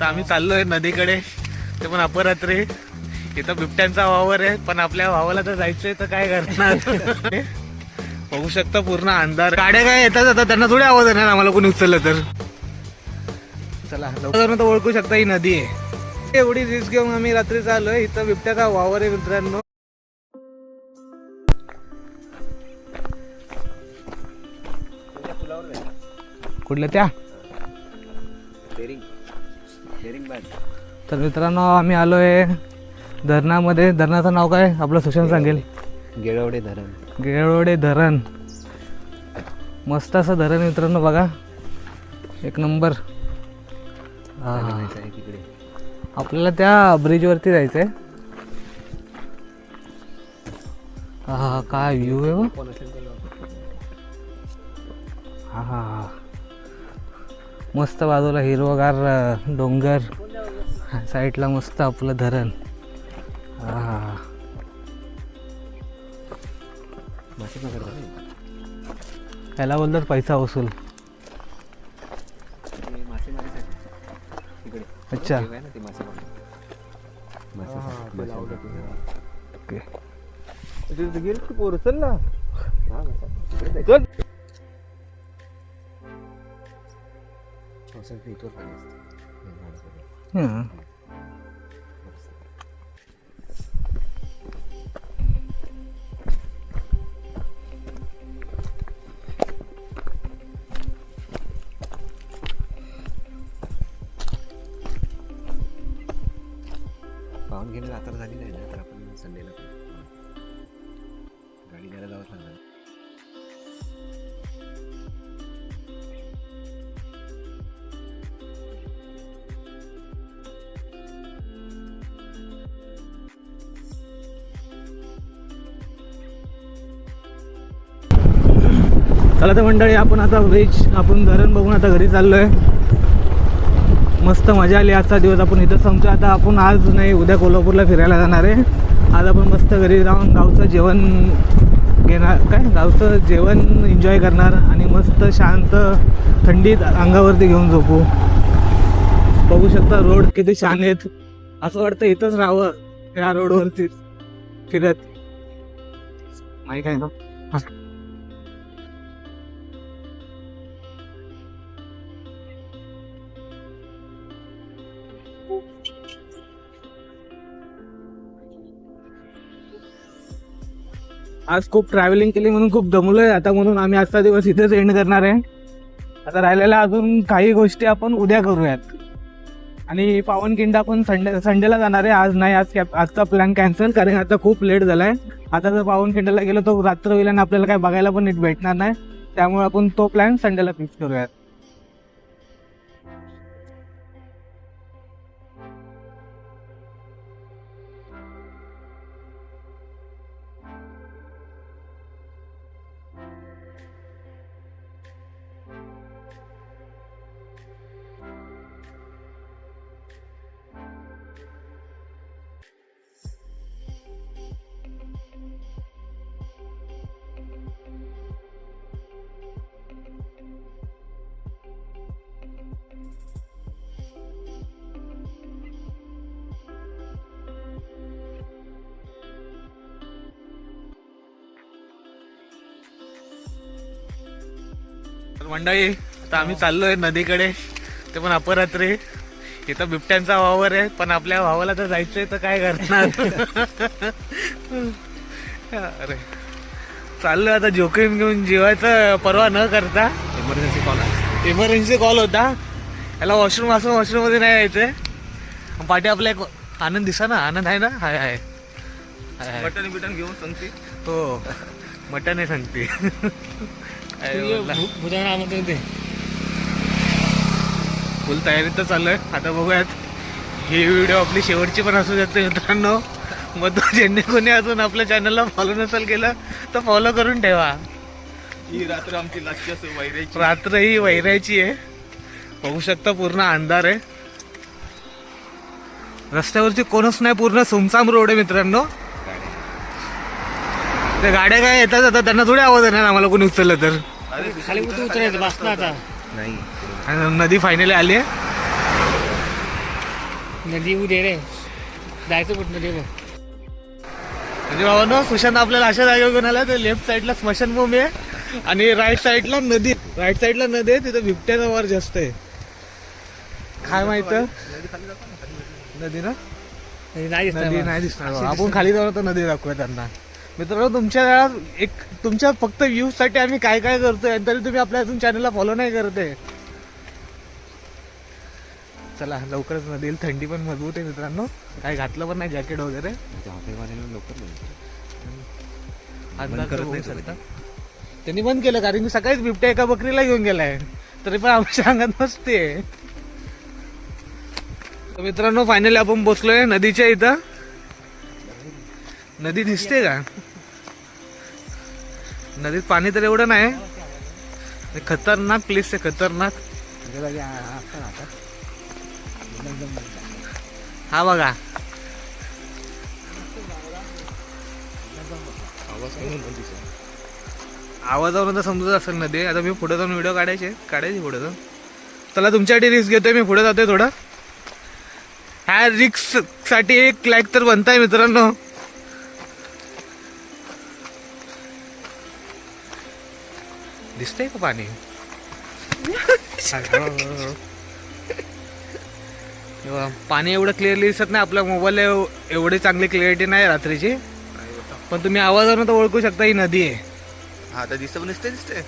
तर आम्ही चाललोय नदीकडे. ते पण अपरात्री. इथं बिबट्यांचा वावर आहे पण आपल्या वावाला तर जायचंय तर काय करणार? बघू शकता पूर्ण अंधार. गाड्या काय येतात आता त्यांना थोडी आवाज येणार आम्हाला कोणी उचललं तर. चला लवकर तर ओळखू शकता ही नदी आहे. एवढी रिस्क घेऊन आम्ही रात्री चाललोय इथं बिबट्याचा वावर आहे मित्रांनो. कुठल्या त्या? तर मित्रांनो आम्ही आलोय धरणामध्ये. धरणाचं नाव काय? आपलं सुशांत सांगेल. गेळवडे. धरण. गेळवडे धरण. मस्त असं धरण आहे मित्रांनो बघा. एक नंबर. हा. आहे तिकडे आपल्याला त्या ब्रिजवरती जायचंय. हा काय व्ह्यू आहे हा हा हा. मस्त बाजूला हिरवगार डोंगर. साईडला मस्त आपलं धरण. हा हा हा. मासे पकडतात याला बोलतात पैसा वसूल. अच्छा. ओके. पोर चल ना. झाडाखाली. हं. पाहून घेणे आता झाली नाही ना तर आपण संडेला चला तर मंडळी आपण आता ब्रिज आपण धरण बघून आता घरी चाललो आहे मस्त मजा आली आजचा दिवस. आपण इथं संपतो आता आपण आज नाही उद्या कोल्हापूरला फिरायला जाणार आहे. आज आपण मस्त घरी जाऊन गावचं जेवण घेणार काय? गावचं जेवण एन्जॉय करणार आणि मस्त शांत थंडीत अंगावरती घेऊन झोपू. बघू शकता रोड किती छान आहेत. असं वाटतं इथंच राहावं या रोडवरती फिरत. नाही काय ना आज खूप ट्रॅव्हलिंग केली म्हणून खूप दमलो आहे आता म्हणून आम्ही आजचा दिवस इथेच एंड करणार आहे. आता राहिलेल्या अजून काही गोष्टी आपण उद्या करूयात. आणि पावनखिंड आपण संडे संडेला जाणार आहे. आज नाही आज कॅप आजचा प्लॅन कॅन्सल कारण आता खूप लेट झाला आहे आता जर पावनखिंडाला गेलो तर रात्र होईल आणि आपल्याला काय बघायला पण नीट भेटणार नाही. त्यामुळे आपण तो प्लॅन संडेला फिक्स करूयात. तर मंडळी आता आम्ही चाललोय नदीकडे. ते पण अपरात्री. इथं बिबट्यांचा वावर आहे पण आपल्या भावाला तर जायचंय तर काय करणार? अरे. चाललोय आता जोखीम घेऊन जीवायचा परवा न करता. इमर्जन्सी कॉल इमर्जन्सी कॉल होता. याला वॉशरूम असं वॉशरूममध्ये नाही यायचंय पाठी आपला एक आनंद दिसा ना आनंद आहे ना? हाय हाय. बटन बिटन घेऊन सांगते? हो. मटन आहे सांगते. फुल तयारीत तर चाललोय आता बघूयात. ही व्हिडिओ आपली शेवटची पण असू शकते मित्रांनो. मग तो ज्यांनी कोणी अजून आपल्या चॅनलला फॉलो नसेल केलं तर फॉलो करून ठेवा. ही रात्र आमची असं वैरायची. रात्र ही वैरायची आहे. बघू शकता पूर्ण अंधार आहे. रस्त्यावरती कोणच नाही पूर्ण सुमसाम रोड आहे मित्रांनो. त्या गाड्या काय येतात आता त्यांना थोडी आवाज येणार आम्हाला कोणी उचललं तर. खाली उतरायचं? बसला आता. नाही. आणि नदी फायनली आली आहे. नदी उदे रे. जायचं कुठं बघ. म्हणजे बाबांनो सुशांत आपल्याला अशा जागेवर घेऊन आला तर लेफ्ट साईडला स्मशानभूमी आहे. आणि राईट साईडला नदी. राईट साईडला नदी आहे. तिथं बिबट्याचा वार जास्त आहे. काय माहीत? नदी ना? नदी नाही दिसणार नदी. नाही दिसणार बाबा. आपण खाली जाऊन तर नदी दाखवूया त्यांना. मित्रांनो तुमच्या एक तुमच्या फक्त व्ह्यूजसाठी आम्ही काय काय करतोय आणि तरी तुम्ही आपल्या अजून चॅनलला फॉलो नाही करते चला लवकरच नदी. थंडी पण मजबूत आहे मित्रांनो. काय घातलं पण नाही जॅकेट वगैरे. लवकर. त्यांनी बंद केलं कारण की सकाळीच बिबट्या एका बकरीला घेऊन गेलाय. तरी पण आमच्या अंगात नसते. तर मित्रांनो फायनली आपण पोचलोय नदीच्या इथं. नदी दिसते का? नदीत पाणी तर एवढं नाही. खतरनाक प्लेस आहे खतरनाक. हा बघा. आवाज आवाजावरून तर समजत असेल नदी. आता मी पुढे जाऊन व्हिडिओ काढायचे. काढायचे पुढे जाऊन. चला तुमच्यासाठी रिस्क घेतोय मी पुढे जातोय थोडं. ह्या रिक्ससाठी एक लाईक तर बनताय मित्रांनो. दिसतंय का पाणी? पाणी एवढं क्लिअरली दिसत नाही आपल्या मोबाईलला एव- एवढी चांगली क्लिअरिटी नाही रात्रीची. पण तुम्ही आवाजावरून तर ओळखू शकता ही नदी आहे. हा आता दिसतं पण दिसते दिसते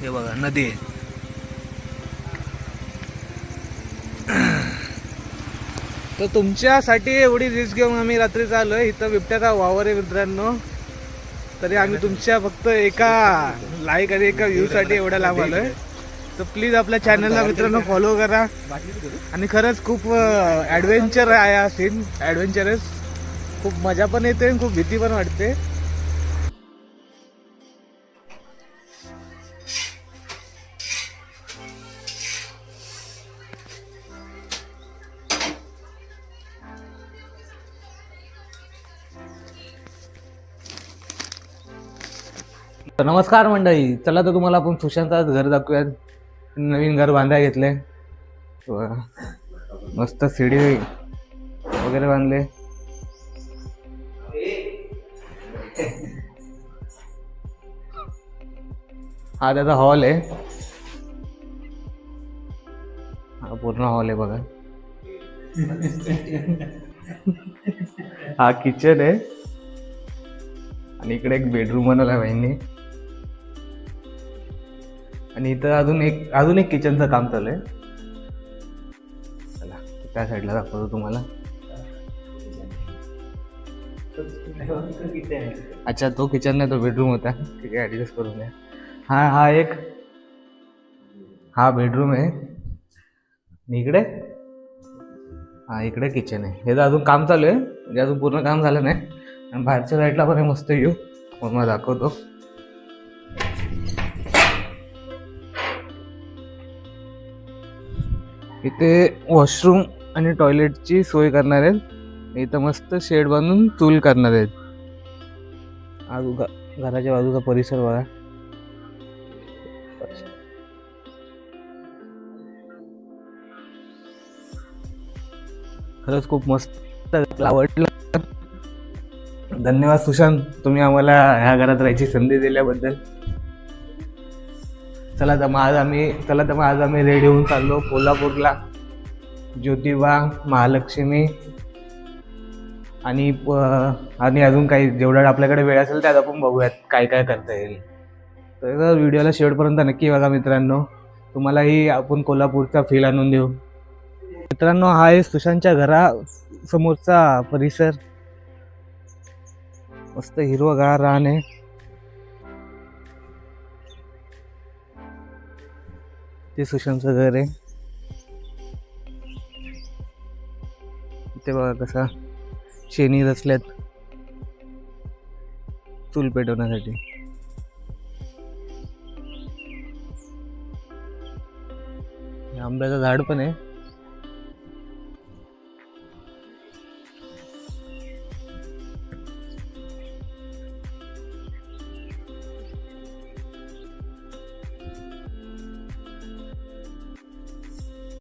हे बघा नदी आहे. तर तुमच्यासाठी एवढी रिस्क घेऊन आम्ही रात्री आलोय इथं बिबट्याचा वावर आहे मित्रांनो. तरी आम्ही तुमच्या फक्त एका लाईक आणि एका व्ह्यू साठी एवढ्या लांब आलोय. तर प्लीज आपल्या चॅनलला मित्रांनो फॉलो करा. आणि खरंच खूप ॲडव्हेंचर आहे हा सीन ॲडव्हेंचरस खूप मजा पण येते आणि खूप भीती पण वाटते. तर नमस्कार मंडळी. चला तर तुम्हाला आपण सुशांत आज घर दाखवूयात नवीन घर बांधायला घेतले मस्त सीडी वगैरे बांधले. हा त्याचा हॉल आहे. हा पूर्ण हॉल आहे बघा. हा किचन आहे. आणि इकडे एक बेडरूम बनवला बहिणी आणि इथं अजून एक अजून एक किचनचं काम चालू आहे. चला त्या साईडला दाखवतो तुम्हाला. अच्छा तो किचन नाही तो बेडरूम होता. ठीक आहे ॲडजस्ट करून द्या हा हा एक. हा बेडरूम आहे. आणि इकडे? हा इकडे किचन आहे. हे तर अजून काम चालू आहे. म्हणजे अजून पूर्ण काम झालं नाही. आणि बाहेरच्या साईडला पण आहे मस्त येऊ मग मला दाखवतो. इथे वॉशरूम आणि टॉयलेटची सोय करणार आहेत. इथं मस्त शेड बांधून चूल करणार आहेत. आजू घराच्या बाजूचा परिसर बघा. खरंच खूप मस्त आवडलं. धन्यवाद सुशांत तुम्ही आम्हाला ह्या घरात राहायची संधी दिल्याबद्दल. चला तर मग आज आम्ही चला तर मग आज आम्ही रेडी होऊन चाललो कोल्हापूरला. ज्योतिबा महालक्ष्मी आणि प- आणि अजून काही जेवढा आपल्याकडे वेळ असेल त्यात आपण बघूयात काय काय करता येईल. तर व्हिडिओला शेवटपर्यंत नक्की बघा मित्रांनो. तुम्हालाही आपण कोल्हापूरचा फील आणून देऊ. मित्रांनो हा आहे सुशांतच्या घरा समोरचा परिसर. मस्त हिरवगार रान आहे. ते सुशांतचं घर आहे. इथे बघा कसा शेणी रचल्यात. चूल पेटवण्यासाठी. आंब्याचं झाड पण आहे.